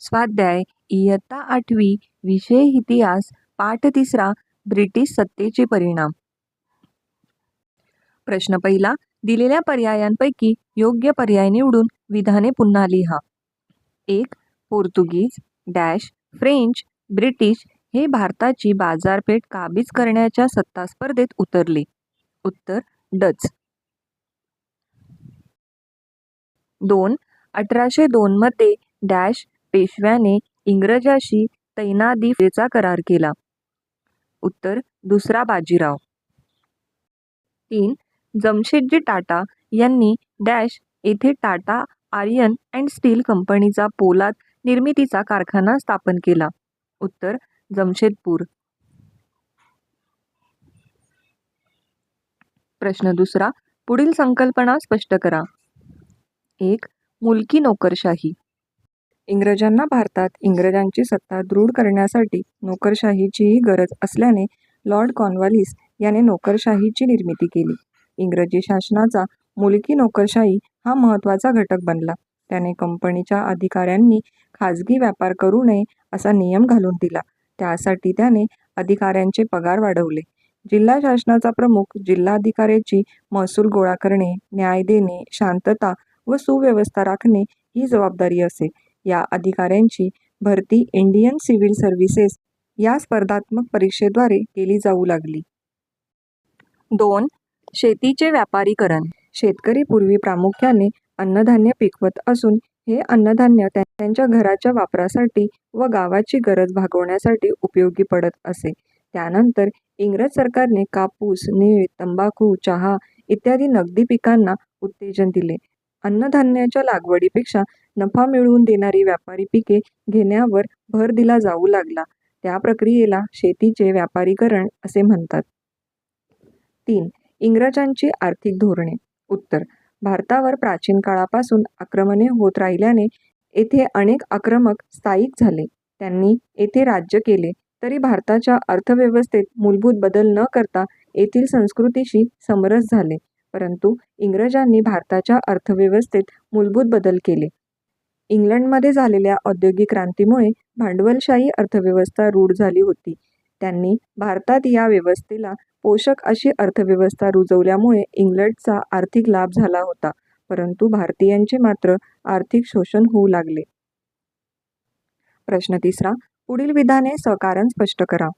स्वाध्याय इयत्ता आठवी विषय इतिहास पाठ तिसरा ब्रिटिश सत्तेचे परिणाम. प्रश्न पहिला दिलेल्या पर्यायांपैकी योग्य पर्याय निवडून विधाने पुन्हा लिहा. एक पोर्तुगीज डॅश फ्रेंच ब्रिटिश हे भारताची बाजारपेठ काबीज करण्याच्या सत्ता स्पर्धेत उतरले. उत्तर डच. दोन अठराशे दोनमध्ये डॅश पेशव्याने इंग्रजांशी तैनादीचा करार केला. उत्तर दुसरा बाजीराव. तीन जमशेदजी टाटा यांनी डॅश येथे टाटा आर्यन अँड स्टील कंपनीचा पोलाद निर्मितीचा कारखाना स्थापन केला. उत्तर जमशेदपूर. प्रश्न दुसरा पुढील संकल्पना स्पष्ट करा. एक मुलकी नोकरशाही. इंग्रजांना भारतात इंग्रजांची सत्ता दृढ करण्यासाठी नोकरशाहीचीही गरज असल्याने लॉर्ड कॉर्नवालिस याने नोकरशाहीची निर्मिती केली. इंग्रजी शासनाचा मुलकी नोकरशाही हा महत्त्वाचा घटक बनला. त्याने कंपनीच्या अधिकाऱ्यांनी खाजगी व्यापार करू नये असा नियम घालून दिला. त्यासाठी त्याने अधिकाऱ्यांचे पगार वाढवले. जिल्हा शासनाचा प्रमुख जिल्हाधिकाऱ्याची महसूल गोळा करणे न्याय देणे शांतता व सुव्यवस्था राखणे ही जबाबदारी असे. या अधिकाऱ्यांची भरती इंडियन सिव्हिल सर्व्हिसेस या स्पर्धात्मक परीक्षेद्वारे केली जाऊ लागली. दोन शेतीचे व्यापारीकरण. शेतकरी पूर्वी प्रामुख्याने अन्नधान्य पिकवत असून हे अन्नधान्य त्यांच्या घराच्या वापरासाठी व गावाची गरज भागवण्यासाठी उपयोगी पडत असे. त्यानंतर इंग्रज सरकारने कापूस नीळ तंबाखू चहा इत्यादी नगदी पिकांना उत्तेजन दिले. अन्नधान्याच्या लागवडीपेक्षा नफा मिळवून देणारी व्यापारी पिके घेण्यावर भर दिला जाऊ लागला. त्या प्रक्रियेला शेतीचे व्यापारीकरण असे म्हणतात. तीन इंग्रजांची आर्थिक धोरणे. उत्तर भारतावर प्राचीन काळापासून आक्रमणे होत राहिल्याने येथे अनेक आक्रमक स्थायिक झाले. त्यांनी येथे राज्य केले तरी भारताच्या अर्थव्यवस्थेत मूलभूत बदल न करता येथील संस्कृतीशी समरस झाले. परंतु इंग्रजांनी भारताच्या अर्थव्यवस्थेत मूलभूत बदल केले. इंग्लंडमध्ये झालेल्या औद्योगिक क्रांतीमुळे भांडवलशाही अर्थव्यवस्था रूढ झाली होती. त्यांनी भारतात या व्यवस्थेला पोषक अशी अर्थव्यवस्था रुजवल्यामुळे इंग्लंडचा आर्थिक लाभ झाला होता परंतु भारतीयांचे मात्र आर्थिक शोषण होऊ लागले. प्रश्न तिसरा पुढील विधाने सकारण स्पष्ट करा.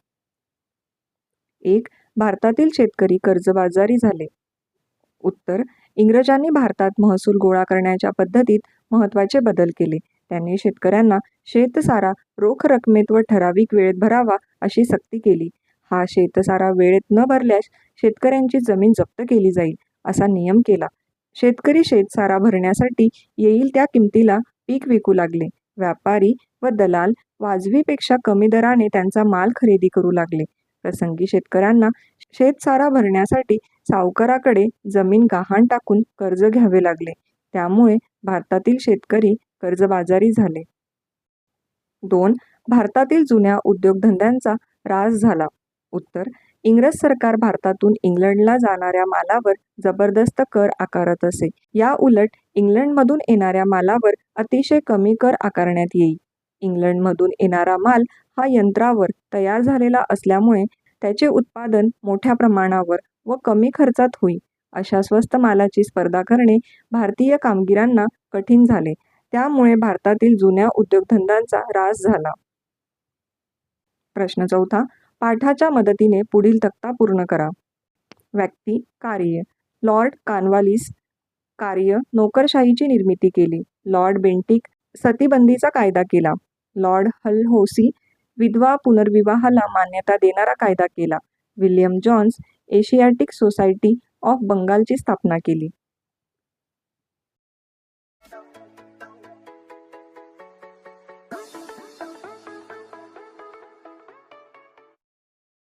एक भारतातील शेतकरी कर्जबाजारी झाले. उत्तर इंग्रजांनी भारतात महसूल गोळा करण्याच्या पद्धतीत महत्त्वाचे बदल केले. त्यांनी शेतकऱ्यांना शेतसारा रोख रकमेत व ठराविक वेळेत भरावा अशी सक्ती केली. हा शेतसारा वेळेत न भरल्यास शेतकऱ्यांची जमीन जप्त केली जाईल असा नियम केला. शेतकरी शेतसारा भरण्यासाठी येईल त्या किमतीला पीक विकू लागले. व्यापारी व दलाल वाजवीपेक्षा कमी दराने त्यांचा माल खरेदी करू लागले. प्रसंगी शेतकऱ्यांना शेतसारा भरण्यासाठी सावकाराकडे जमीन गहाण टाकून कर्ज घ्यावे लागले. त्यामुळे भारतातील शेतकरी कर्जबाजारी झाले. दोन भारतातील जुन्या उद्योगधंद्यांचा ऱ्हास झाला. उत्तर इंग्रज सरकार भारतातून इंग्लंडला जाणाऱ्या मालावर जबरदस्त कर आकारत असे. या उलट इंग्लंडमधून येणाऱ्या मालावर अतिशय कमी कर आकारण्यात येई इंग्लंडमधून येणारा माल हा यंत्रावर तयार झालेला असल्यामुळे त्याचे उत्पादन मोठ्या प्रमाणावर व कमी खर्चात होईल अशा स्वस्त मालाची स्पर्धा करणे भारतीय कामगिरांना कठीण झाले. त्यामुळे भारतातील जुन्या उद्योगधंद्यांचा ऱ्हास झाला. प्रश्न चौथा पाठाच्या मदतीने पुढील तक्ता पूर्ण करा. व्यक्ती कार्य. लॉर्ड कानवालिस कार्य नोकरशाहीची निर्मिती केली. लॉर्ड बेंटिक सतीबंदीचा कायदा केला. लॉर्ड हलहौसी विधवा पुनर्विवाहाला मान्यता देणारा कायदा केला. William Jones Asiatic society of बंगालची स्थापना केली.